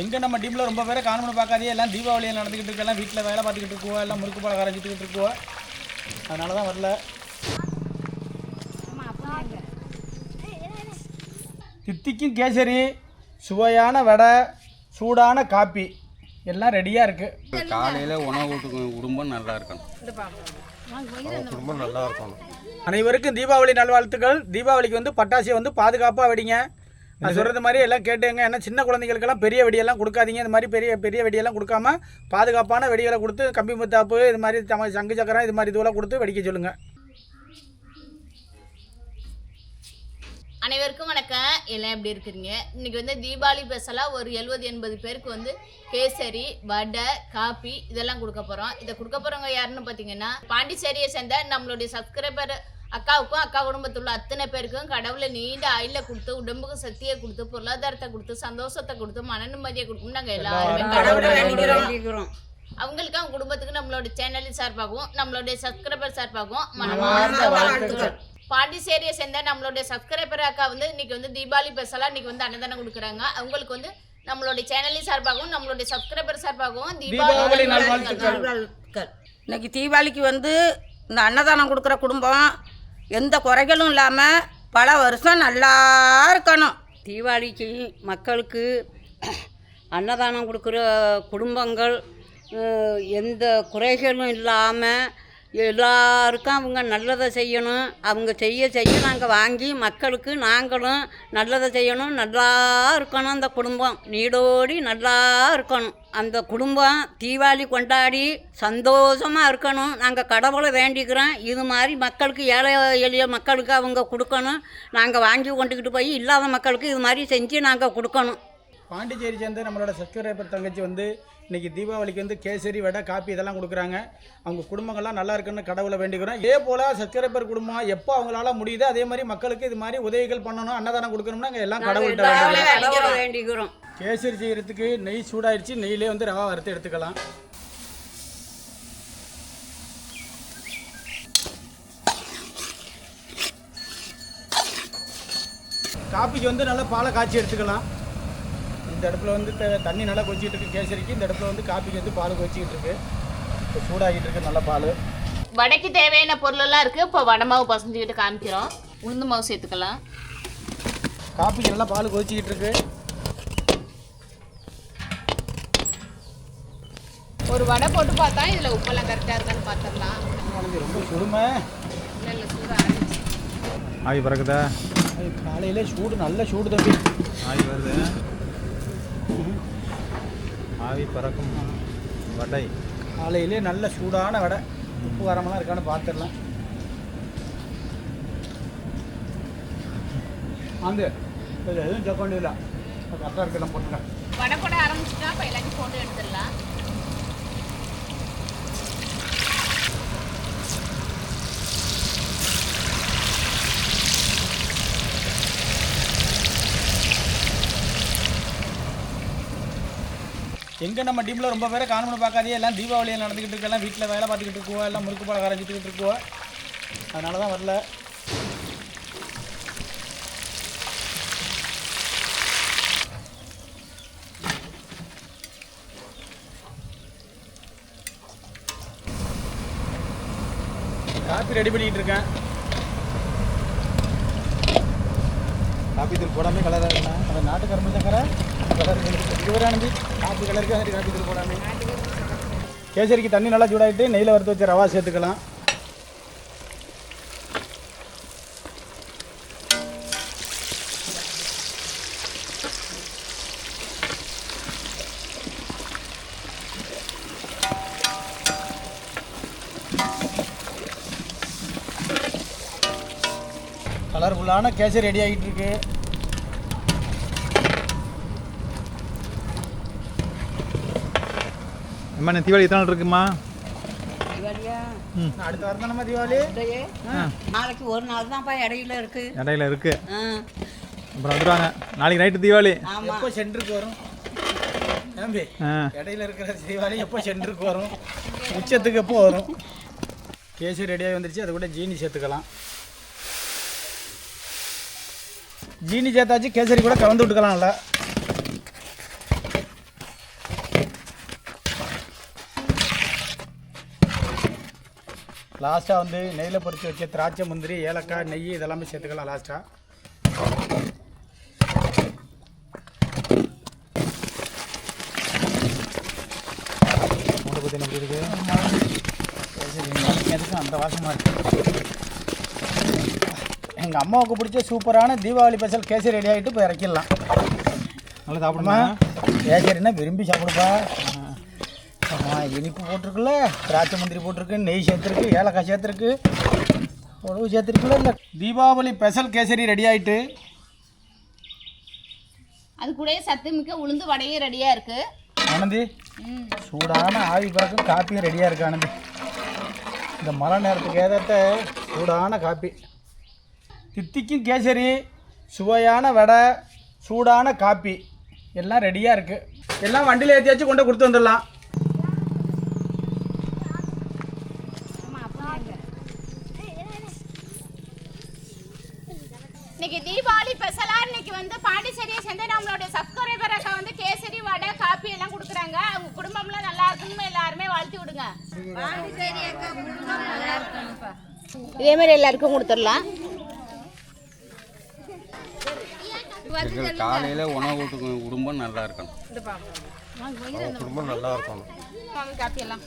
எங்கே நம்ம டீமில் ரொம்ப பேரை காணணும்னு பார்க்காதே எல்லாம் தீபாவளியில் நடந்துக்கிட்டு இருக்கு எல்லாம் வீட்டில் வேலை பார்த்துக்கிட்டு இருக்குவோ எல்லாம் முறுக்கு பழம் கரைஞ்சிட்டு இருக்குவோ அதனால தான் வரல. தித்திக்கும் கேசரி சுவையான வடை சூடான காப்பி. எல்லாம் ரெடியாக இருக்குது காலையில் உணவு குடும்பம் நல்லா இருக்கணும். குடும்பம் நல்லா இருக்கணும். அனைவருக்கும் தீபாவளி நல்வாழ்த்துக்கள். தீபாவளிக்கு வந்து பட்டாசு வந்து பாதுகாப்பாக வெடிங்க. நான் சொல்கிறது மாதிரி எல்லாம் கேட்டுங்க. ஏன்னா சின்ன குழந்தைகளுக்கெல்லாம் பெரிய வெடியெல்லாம் கொடுக்காதீங்க. இந்த மாதிரி பெரிய பெரிய வெடியெல்லாம் கொடுக்காம பாதுகாப்பான வெடிகளை கொடுத்து கம்பி முத்தாப்பு இது மாதிரி தம சங்கு சக்கரம் இது மாதிரி இதுவெல்லாம் கொடுத்து வெடிக்க சொல்லுங்கள் அனைவருக்கும் வணக்கம். எல்லாம் எப்படி இருக்கிறீங்க? இன்னைக்கு வந்து தீபாவளி ஸ்பெஷலாக ஒரு எழுபது எண்பது பேருக்கு வந்து கேசரி வடை காப்பி இதெல்லாம் கொடுக்க போகிறோம் இதை கொடுக்க போகிறவங்க யாருன்னு பார்த்தீங்கன்னா பாண்டிச்சேரியை சேர்ந்த நம்மளுடைய சப்ஸ்கிரைபர் அக்காவுக்கும் அக்கா குடும்பத்தில் உள்ள அத்தனை பேருக்கும் கடவுளை நீண்ட ஆயில கொடுத்து உடம்புக்கு சக்தியை கொடுத்து பொருளாதாரத்தை கொடுத்து சந்தோஷத்தை கொடுத்து மன நிம்மதியை கொடுக்கும் நாங்கள் எல்லாருமே அவங்களுக்கு அவங்க குடும்பத்துக்கு நம்மளோட சேனலின் சார்பாகவும் நம்மளுடைய சப்ஸ்கிரைபர் சார்பாகவும் மனமார்ந்த வாழ்த்துக்கள். பாண்டிச்சேரியை சேர்ந்த நம்மளுடைய சப்ஸ்கிரைபர் அக்கா வந்து இன்னைக்கு வந்து தீபாவளி ஸ்பெஷலாக இன்னைக்கு வந்து அன்னதானம் கொடுக்குறாங்க. அவங்களுக்கு வந்து நம்மளுடைய சேனலின் சார்பாகவும் நம்மளுடைய சப்ஸ்கிரைபர் சார்பாகவும் தீபாவளி. நல்வாழ்த்துக்கள். இன்னைக்கு தீபாவளிக்கு வந்து இந்த அன்னதானம் கொடுக்குற குடும்பம் எந்த குறைகளும் இல்லாமல் பல வருஷம் நல்லா இருக்கணும். தீபாவளிக்கு மக்களுக்கு அன்னதானம் கொடுக்குற குடும்பங்கள் எந்த குறைகளும் இல்லாமல் எல்லாருக்கும் அவங்க நல்லதை செய்யணும். அவங்க செய்ய செய்ய நாங்கள் வாங்கி மக்களுக்கு நாங்களும் நல்லதை செய்யணும். நல்லா இருக்கணும் அந்த குடும்பம். நீடோடி நல்லா இருக்கணும். அந்த குடும்பம் தீபாவளி கொண்டாடி சந்தோஷமாக இருக்கணும். நாங்கள் கடவுளை வேண்டிக்கிறோம். இது மாதிரி மக்களுக்கு ஏழை எளிய மக்களுக்கு அவங்க கொடுக்கணும். நாங்கள் வாங்கி கொண்டுக்கிட்டு போய் இல்லாத மக்களுக்கு இது மாதிரி செஞ்சு நாங்கள் கொடுக்கணும். பாண்டிச்சேரி சேர்ந்து நம்மளோட சப்ஸ்கிரைபர் தங்கச்சி வந்து இன்னைக்கு தீபாவளிக்கு வந்து கேசரி வடை காப்பி இதெல்லாம் கொடுக்குறாங்க. அவங்க குடும்பங்கள்லாம் நல்லா இருக்குன்னு கடவுளை வேண்டிக்கிறோம் இதே போல் சப்ஸ்கிரைபர் குடும்பம் எப்போ அவங்களால முடியுதோ அதே மாதிரி மக்களுக்கு இது மாதிரி உதவிகள் பண்ணணும் அன்னதானம் கொடுக்கணும்னா நாங்கள் எல்லாம் கடவுள்கிட்ட வேண்டிக்கிறோம். கடவுளை வேண்டிக்கிறோம். கேசரி செய்கிறதுக்கு நெய் சூடாயிருச்சு நெய்யிலே வந்து ரவா வறுத்து எடுத்துக்கலாம். காப்பிக்கு வந்து நல்லா பாலை காய்ச்சி எடுத்துக்கலாம். இந்த இடத்துல வந்து த- தண்ணி நல்லா கொச்சிக்கிட்டு இருக்கு. கேசரிக்கு இந்த இடத்துல வந்து காப்பிக்கு வந்து பால் கொச்சிக்கிட்டு இருக்கு. இப்போ சூடாகிட்டு இருக்கு. நல்ல பால். வடைக்கு தேவையான பொருளெல்லாம் இருக்குது இப்போ வடை மாவு பசஞ்சுக்கிட்டு காமிக்கிறோம். உளுந்து மாவு சேர்த்துக்கலாம். காப்பிக்கு நல்லா பால் கொதிச்சிக்கிட்டு இருக்கு. ஒரு வடை போட்டு பார்த்தா இதில் உப்பெல்லாம் கரெக்டாக இருக்கான்னு பார்த்துடலாம். ரொம்ப சுடுமை. நல்ல சூடாக ஆவி பறக்குதா? காலையிலே சூடு நல்ல சூடு தம்பி. ஆவி வருது. ஆவி பறக்கும் வடை. காலையிலே நல்ல சூடான வடை. உப்பு காரமெல்லாம் இருக்கான்னு பார்த்துடலாம் அந்த இது எதுவும் செக் வேண்டியதில்லை. அக்கா இருக்கலாம் போட்டுக்கலாம். வடை போட ஆரம்பிச்சுட்டா இப்போ எல்லாத்தையும் போட்டு எடுத்துடலாம். எங்கே நம்ம டீமில் ரொம்ப பேரை காணணும்னு பார்க்காதே எல்லாம் தீபாவளியில் நடந்துக்கிட்டு இருக்கு. வீட்டில் வேலை பார்த்துக்கிட்டு இருக்குவோ எல்லாம் முறுக்கு பழம் கரைஞ்சிட்டு இருக்குவோ அதனால தான் வரல. காப்பி ரெடி பண்ணிக்கிட்டு இருக்கேன். காப்பி தூள் போடாமல் கலராக இருக்கேன் அந்த நாட்டு கரும்பு சக்கரை கலர் காப்பி கலருக்கு அந்த காப்பி தூள் போடாமே. கேசரிக்கு தண்ணி நல்லா சூடாகிட்டு நெய்யில் வறுத்து வச்ச ரவா சேர்த்துக்கலாம். கலர்ஃபுல்லான கேசரி ரெடி ஆகிட்டு இருக்கு. அம்மா இந்த தீபாவளி எத்தனை நாள் இருக்குமா? அடுத்த வாரம் தானே தீபாவளி? நாளைக்கு ஒரு நாள் தான்ப்பா இடையில இருக்கு. இடையில இருக்கு. அப்புறம் வந்துடுவாங்க நாளைக்கு நைட்டு தீபாவளி. ஆமா. எப்போ சென்டருக்கு வரும்? தம்பி இடையில இருக்கிற தீபாவளி எப்போ சென்டருக்கு வரும்? உச்சத்துக்கு எப்போ வரும்? கேசரி ரெடியாகி வந்துருச்சு அது கூட ஜீனி சேர்த்துக்கலாம். ஜீனி சேர்த்தாச்சு கேசரி கூட கலந்து விட்டுக்கலாம் லாஸ்ட்டாக வந்து நெய்யில் பொரிச்சு வச்ச திராட்சை முந்திரி ஏலக்காய் நெய் இதெல்லாமே சேர்த்துக்கலாம் லாஸ்ட்டாக மூட்டை பற்றி எப்படி இருக்கு எதுக்கும் அந்த வாசமாக இருக்கு? எங்கள் அம்மாவுக்கு பிடிச்ச சூப்பரான தீபாவளி ஸ்பெஷல் கேசரி ரெடி ஆகிட்டு இப்போ இறக்கிடலாம். நல்லா சாப்பிடுமா? கேசரினா விரும்பி சாப்பிடுப்பா. இனிப்பு போட்டிருக்குல்ல திராட்சை முந்திரி போட்டிருக்கு நெய் சேர்த்துருக்கு ஏலக்காய் சேர்த்துருக்கு. உழவு சேர்த்துருக்குல்ல இந்த தீபாவளி ஸ்பெஷல் கேசரி ரெடி ஆயிட்டு. அது கூடயே சத்து மிக்க உளுந்து வடையும் ரெடியாக இருக்குது ஆனந்தி சூடான ஆவி பறக்கும் காப்பியும் ரெடியாக இருக்கு ஆனந்தி. இந்த மழை நேரத்துக்கு ஏதாத்த சூடான காப்பி. தித்திக்கும் கேசரி சுவையான வடை சூடான காப்பி. எல்லாம் ரெடியாக இருக்குது எல்லாம் வண்டியில் ஏற்றியாச்சும் கொண்டு கொடுத்து வந்துடலாம். இன்னைக்கு தீபாவளி ஸ்பெஷலா இன்னைக்கு வந்து பாண்டிச்சேரியை சேர்ந்து நம்மளுடைய சப்ஸ்கிரைபர் அக்கா வந்து கேசரி வடை காப்பி எல்லாம் கொடுக்குறாங்க. அவங்க குடும்பம்லாம் நல்லா இருக்குன்னு எல்லாருமே வாழ்த்தி விடுங்க. இதே மாதிரி எல்லாருக்கும் கொடுத்துடலாம். காலையில் உணவு கொடுக்கும் குடும்பம் நல்லா இருக்கணும். காப்பி எல்லாம்.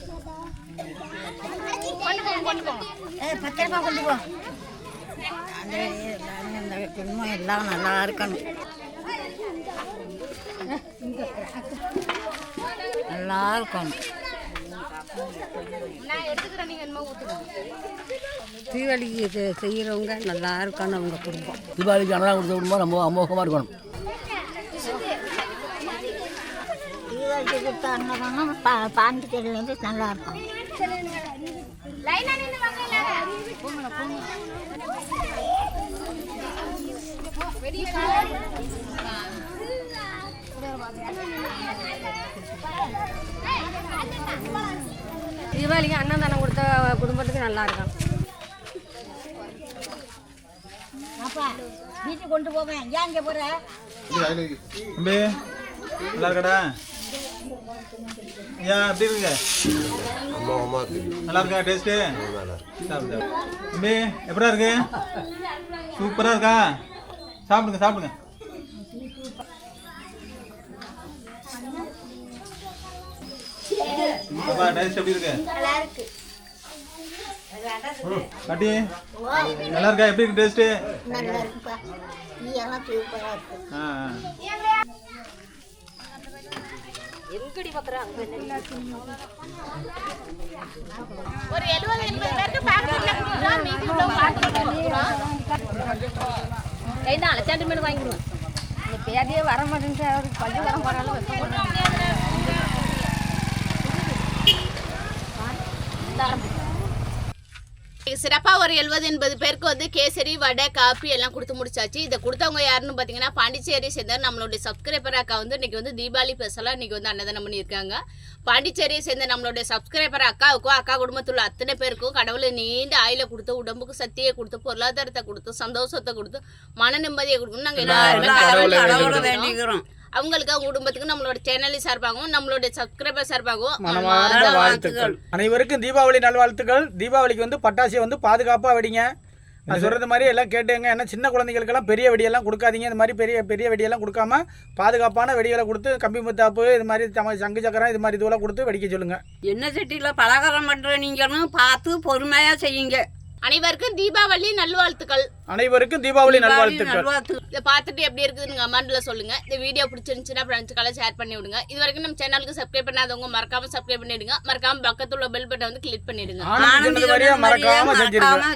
கொண்டு போங்க கொண்டு போங்க. இந்த குடும்பம் எல்லாம் நல்லா இருக்கணும். நல்லா இருக்கணும் தீபாவளிக்கு செய்கிறவங்க நல்லா இருக்கணும் அவங்க குடும்பம். தீபாவளிக்கு அன்னதானம் கொடுத்த குடும்பம். ரொம்ப அமோகமாக இருக்கணும் தீபாவளிக்கு கொடுத்த அன்னதானம் பா பாண்டிச்சேரியிலேருந்து நல்லா இருக்கும். லைனா நின்னு வாங்க எல்லாரும் தீபாவளிக்கு அன்னதானம் கொடுத்த குடும்பத்துக்கு நல்லா இருக்கும் அப்பா வீட்டுக்கு கொண்டு போவேன். ஏன் இங்கே போகிற தம்பி நல்லா இருக்கடா ஐயா எப்படி இருக்குங்க நல்லா இருக்கா டேஸ்ட்டு சாப்பிடு தம்பி எப்படா இருக்கு? சூப்பராக இருக்கா? சாப்பிடுங்க சாப்பிடுங்க. அப்பா டேஸ்ட் எப்படி இருக்கு? பாட்டி. நல்லா இருக்கா? எப்படி இருக்கு டேஸ்ட்டு நல்லா இருக்குப்பா. நீ எல்லாம் சூப்பராக இருக்கு. ஆ. ஆ ஒரு எழுபது எண்பது பேருக்கு கைதான் அழைச்சாட்டு மீன் வாங்கிடுவோம் இந்த பேதியே வர அவருக்கு பள்ளி வர போகிறாலும் வெக்க போடுறாங்க சிறப்பாக ஒரு எழுபது எண்பது பேருக்கு வந்து கேசரி வடை காப்பி எல்லாம் கொடுத்து முடிச்சாச்சு. இதை கொடுத்தவங்க யாருன்னு பார்த்தீங்கன்னா பாண்டிச்சேரி சேர்ந்த நம்மளுடைய சப்ஸ்கிரைபர் அக்கா வந்து இன்னைக்கு வந்து தீபாவளி ஸ்பெஷலாக இன்னைக்கு வந்து அன்னதானம் பண்ணியிருக்காங்க. பாண்டிச்சேரியை சேர்ந்த நம்மளுடைய சப்ஸ்கிரைபர் அக்காவுக்கும் அக்கா குடும்பத்தில் அத்தனை பேருக்கும் கடவுளை நீண்ட ஆயில கொடுத்து உடம்புக்கு சக்தியை கொடுத்து பொருளாதாரத்தை கொடுத்து சந்தோஷத்தை கொடுத்து மன நிம்மதியை கொடுக்கணும் நாங்கள் எல்லாருமே வேண்டிக்கிறோம். அவங்களுக்கு அவங்க குடும்பத்துக்கு நம்மளோட சேனலி சார்பாகவும் நம்மளுடைய சப்ஸ்கிரைபர் சார்பாகவும் மனமார்ந்த வாழ்த்துக்கள். அனைவருக்கும் தீபாவளி நல்வாழ்த்துக்கள். தீபாவளிக்கு வந்து பட்டாசியை வந்து பாதுகாப்பாக வெடிங்க. நான் சொல்கிறது மாதிரி எல்லாம் கேட்டுங்க. ஏன்னா சின்ன குழந்தைகளுக்கெல்லாம் பெரிய வெடியெல்லாம் கொடுக்காதீங்க. இந்த மாதிரி பெரிய பெரிய வெடியெல்லாம் கொடுக்காம பாதுகாப்பான வெடிகளை கொடுத்து கம்பி முத்தாப்பு இது மாதிரி தம சங்கு சக்கரம் இது மாதிரி இதுவெல்லாம் கொடுத்து வெடிக்க சொல்லுங்கள் எண்ணெய் சட்டியில் பலகாரம் பண்ணுற நீங்களும் பார்த்து பொறுமையாக செய்யுங்க. அனைவருக்கும் தீபாவளி நல்வாழ்த்துக்கள். அனைவருக்கும் தீபாவளி நல்வாழ்த்துக்கள். நல்வாழ்த்து இதை பார்த்துட்டு எப்படி இருக்குதுன்னு கமெண்ட்ல சொல்லுங்க. இந்த வீடியோ பிடிச்சிருந்துச்சுன்னா ஃப்ரெண்ட்ஸ்க்கெல்லாம் ஷேர் பண்ணி விடுங்க இது வரைக்கும் நம்ம சேனலுக்கு சப்ஸ்கிரைப் பண்ணாதவங்க மறக்காம சப்ஸ்கிரைப் பண்ணிடுங்க. மறக்காம பக்கத்துல உள்ள பெல் பட்டனை வந்து கிளிக் பண்ணிடுங்க. மறக்காம செஞ்சிருங்க.